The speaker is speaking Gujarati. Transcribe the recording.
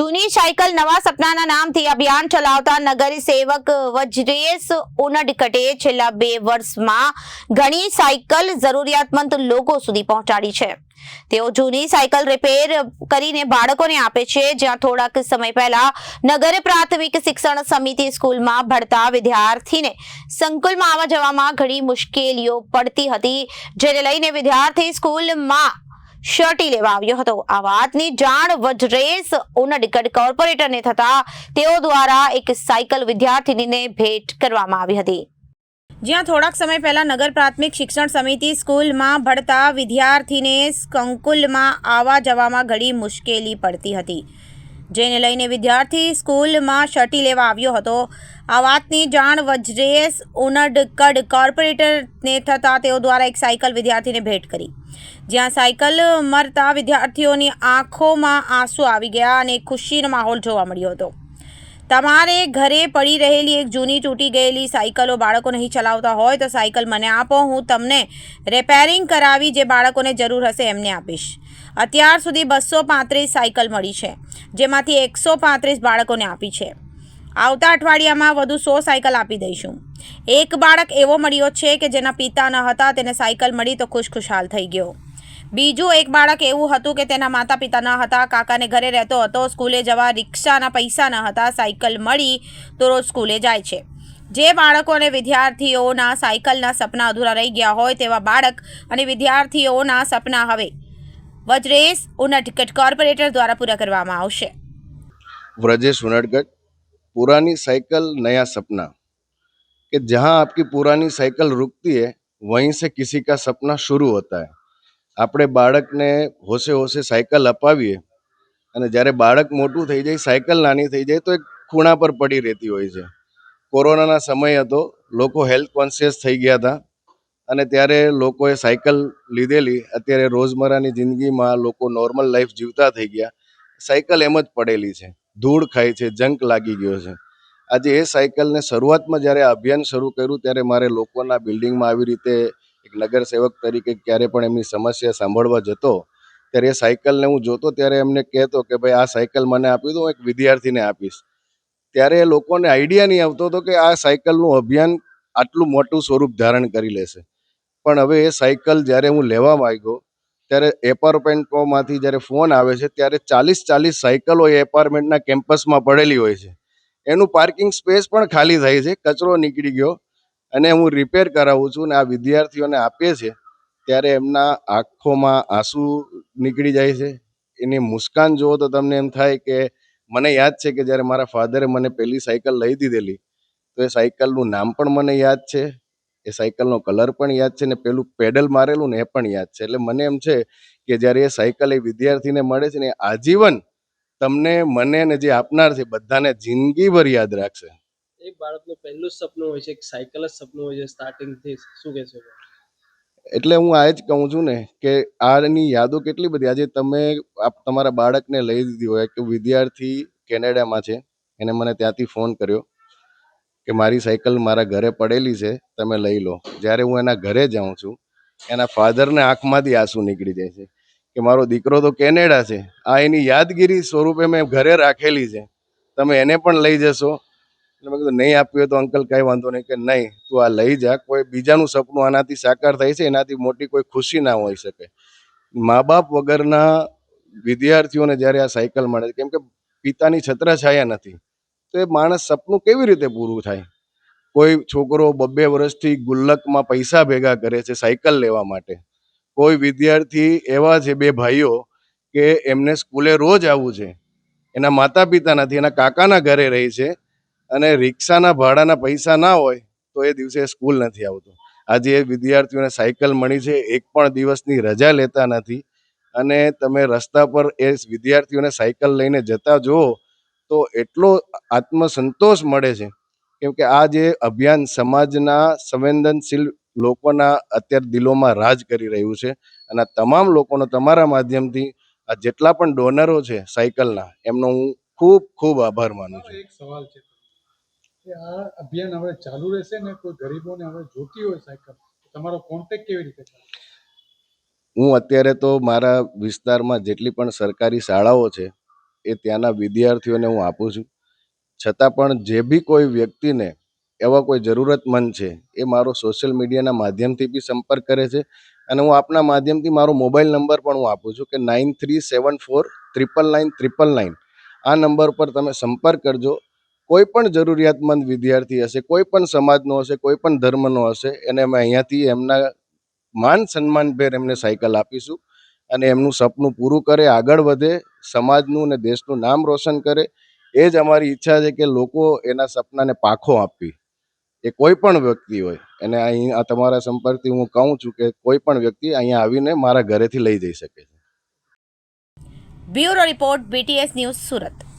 જૂની સાયકલ નવા સપનાના નામથી અભિયાન ચલાવતા નગરી સેવક વજ્રેશ ઉનડકટે છેલ્લા બે વર્ષમાં ઘણી સાયકલ જરૂરિયાતમંદ લોકો સુધી પહોંચાડી છે. તેઓ જૂની સાયકલ રિપેર કરીને બાળકોને આપે છે. જ્યાં થોડાક સમય પહેલા નગર પ્રાથમિક શિક્ષણ સમિતિ સ્કૂલમાં ભણતા વિદ્યાર્થીને સંકુલમાં આવવા જવામાં ઘણી મુશ્કેલીઓ પડતી હતી. જેને લઈને વિદ્યાર્થી સ્કૂલમાં શર્ટી લેવા આવ્યો હતો. આ વાતની જાણ વજ્રેશ ઉનડગઢ કોર્પોરેટરને થતા તેઓ દ્વારા એક સાયકલ વિદ્યાર્થીનીને ભેટ કરવામાં આવી હતી. જ્યાં થોડાક સમય પહેલા નગર પ્રાથમિક શિક્ષણ સમિતિ સ્કૂલમાં ભણતા વિદ્યાર્થીને સંકુલમાં આવવા જવામાં ઘણી મુશ્કેલી પડતી હતી. જેને લઈને વિદ્યાર્થી સ્કૂલમાં શટી લેવા આવ્યો હતો. આ વાતની જાણ વજ્રેશ ઉનડકડ કોર્પોરેટરને થતાં તેઓ દ્વારા એક સાયકલ વિદ્યાર્થીને ભેટ કરી. જ્યાં સાયકલ મરતા વિદ્યાર્થીઓની આંખોમાં આંસુ આવી ગયા અને ખુશીનો માહોલ જોવા મળ્યો હતો. તમારે ઘરે પડી રહેલી એક જૂની તૂટી ગયેલી સાયકલો બાળકો નહીં ચલાવતા હોય તો સાયકલ મને આપો, હું તમને રિપેરિંગ કરાવી જે બાળકોને જરૂર હશે એમને આપીશ. અત્યાર સુધી બસો પાંત્રીસ સાયકલ મળી છે, જેમાંથી એકસો પાંત્રીસ બાળકોને આપી છે. આવતા અઠવાડિયામાં વધુ સો સાયકલ આપી દઈશું. એક બાળક એવો મળ્યો છે કે જેના પિતા ન હતા, તેને સાયકલ મળી તો ખુશખુશાલ થઈ ગયો. બીજું એક બાળક એવું હતું કે તેના માતા પિતા ન હતા, કાકાને ઘરે રહેતો હતો, સ્કૂલે જવા રિક્ષાના પૈસા ન હતા, સાયકલ મળી તો રોજ સ્કૂલે જાય છે. જે બાળકો અને વિદ્યાર્થીઓના સાયકલના સપના અધૂરા રહી ગયા હોય તેવા બાળક અને વિદ્યાર્થીઓના સપના હવે વજરેશ ઉનટકટ કોર્પોરેટર દ્વારા પૂરા કરવામાં આવશે. વ્રજેશ ઉનટકટ પુરાની સાયકલ નયા સપના. કે જ્યાં આપકી પુરાની સાયકલ રૂકતી હૈ, વહીં સે કિસી કા સપના શરૂ હોતા હૈ. આપણે બાળકને હોશે હોશે સાયકલ અપાવીએ અને જ્યારે બાળક મોટું થઈ જાય, સાયકલ નાની થઈ જાય, તો એક ખૂણા પર પડી રહેતી હોય છે. કોરોનાના સમય હતો, લોકો હેલ્થ કોન્શિયસ થઈ ગયા હતા અને ત્યારે લોકોએ સાયકલ લીધેલી. અત્યારે રોજમર્રાની જિંદગીમાં લોકો નોર્મલ લાઈફ જીવતા થઈ ગયા. સાયકલ એમ જ પડેલી છે. ધૂળ ખાય છે, જંક લાગી ગયો છે. આજે એ સાયકલને શરૂઆતમાં જ્યારે અભિયાન શરૂ કર્યું, ત્યારે મારે લોકોના બિલ્ડિંગમાં આવી રીતે એક નગર સેવક તરીકે ક્યારે પણ એમની સમસ્યા સાંભળવા જતો, ત્યારે એ સાયકલને હું જોતો ત્યારે એમને કહેતો કે ભાઈ, આ સાયકલ મને આપી દો, હું એક વિદ્યાર્થીને આપીશ. ત્યારે એ લોકોને આઈડિયા નહીં આવતો હતો કે આ સાયકલનું અભિયાન આટલું મોટું સ્વરૂપ ધારણ કરી લેશે. પણ હવે એ સાયકલ જ્યારે હું લેવા માંગ્યો, ત્યારે એપાર્ટમેન્ટોમાંથી જ્યારે ફોન આવે છે, ત્યારે ચાલીસ ચાલીસ સાયકલો એ એપાર્ટમેન્ટના કેમ્પસમાં પડેલી હોય છે. એનું પાર્કિંગ સ્પેસ પણ ખાલી થાય છે, કચરો નીકળી ગયો અને હું રિપેર કરાવું છું ને આ વિદ્યાર્થીઓને આપીએ છીએ, ત્યારે એમના આંખોમાં આંસુ નીકળી જાય છે. એની મુસ્કાન જુઓ તો તમને એમ થાય કે મને યાદ છે કે જ્યારે મારા ફાધરે મને પહેલી સાયકલ લઈ દીધેલી, તો એ સાયકલનું નામ પણ મને યાદ છે, એ સાયકલનો કલર પણ યાદ છે ને પેલું પેડલ મારેલું ને એ પણ યાદ છે. એટલે મને એમ છે કે જ્યારે એ સાયકલ એ વિદ્યાર્થીને મળે છે ને આજીવન તમને, મને ને જે આપનાર છે બધાને જિંદગીભર યાદ રાખશે. એક બાળકનું પહેલું સપનું હોય છે, એક સાયકલ જ સપનું હોય છે સ્ટાર્ટિંગથી શું કહેશો? એટલે હું આ જ કહું છું ને કે આની યાદો કેટલી બધી, આજે તમે તમારા બાળકને લઈ દીધી હોય કે વિદ્યાર્થી કેનેડામાં છે, એને મને ત્યાંથી ફોન કર્યો કે મારી સાયકલ મારા ઘરે પડેલી છે, તમે લઈ લો. જ્યારે હું એના ઘરે જાઉં છું, એના ફાધરને આંખમાંથી આંસુ નીકળી જાય છે કે મારો દીકરો તો કેનેડા છે, આ એની યાદગીરી સ્વરૂપે મેં ઘરે રાખેલી છે. તમે એને પણ લઈ જશો એટલે મેં કીધું, નહીં આપ્યું તો અંકલ, કાંઈ વાંધો નહીં કે નહીં, તું આ લઈ જા. કોઈ બીજાનું સપનું આનાથી સાકાર થાય છે, એનાથી મોટી કોઈ ખુશી ના હોઈ શકે. મા બાપ વગરના વિદ્યાર્થીઓને જ્યારે આ સાયકલ મળે છે, કેમ કે પિતાની છત્રછાયા નથી, તો એ માણસ સપનું કેવી રીતે પૂરું થાય? કોઈ છોકરો બબ્બે વર્ષથી ગુલ્લકમાં પૈસા ભેગા કરે છે સાયકલ લેવા માટે. કોઈ વિદ્યાર્થી એવા છે બે ભાઈઓ કે એમને સ્કૂલે રોજ આવવું છે. એના માતા પિતા નથી, એના કાકાના ઘરે રહી છે. અને રિક્ષાના ભાડાના પૈસા ના હોય તો એ દિવસે સ્કૂલ નથી આવતો. આજે એ વિદ્યાર્થીઓને સાયકલ મળી છે, એક પણ દિવસની રજા લેતા નથી. અને તમે રસ્તા પર એ વિદ્યાર્થીઓને સાયકલ લઈને જતા જુઓ તો એટલો આત્મસંતોષ મળે છે. કેમ કે આ જે અભિયાન સમાજના સંવેદનશીલ લોકોના અત્યારે દિલોમાં રાજ કરી રહ્યું છે અને તમામ લોકોનો તમારા માધ્યમથી આ જેટલા પણ ડોનરો છે સાયકલના, એમનો હું ખૂબ ખૂબ આભાર માનું છું. એક સવાલ છે. કે આ અભિયાન હવે ચાલુ રહેશે ને કોઈ ગરીબોને હવે જોતી હોય સાયકલ તમારો કોન્ટેક્ટ કેવી રીતે હું અત્યારે તો મારા વિસ્તારમાં જેટલી પણ સરકારી શાળાઓ છે, એ ત્યાંના વિદ્યાર્થીઓને હું આપું છું. છતાં પણ જે બી કોઈ વ્યક્તિને એવા કોઈ જરૂરતમંદ છે, એ મારો સોશિયલ મીડિયાના માધ્યમથી બી સંપર્ક કરે છે. અને હું આપના માધ્યમથી મારો મોબાઈલ નંબર પણ હું આપું છું કે nine three seven four triple nine triple nine આ નંબર પર તમે સંપર્ક કરજો. કોઈ પણ જરૂરિયાતમંદ વિદ્યાર્થી હશે, કોઈ પણ સમાજનો હશે, કોઈ પણ ધર્મનો હશે, એને અમે અહીંયાથી એમના માન સન્માનભેર એમને સાયકલ આપીશું અને એમનું સપનું પૂરું કરે, આગળ વધે, સમાજનું અને દેશનું નામ રોશન કરે. એ જ અમારી ઈચ્છા છે કે લોકો એના સપનાને પાખો આપી. એ કોઈ પણ વ્યક્તિ હોય, એને અહીં આ તમારા સંપર્કથી હું કહું છું કે કોઈ પણ વ્યક્તિ અહીંયા આવીને મારા ઘરેથી લઈ જઈ શકે છે. Bureau report BTS news Surat.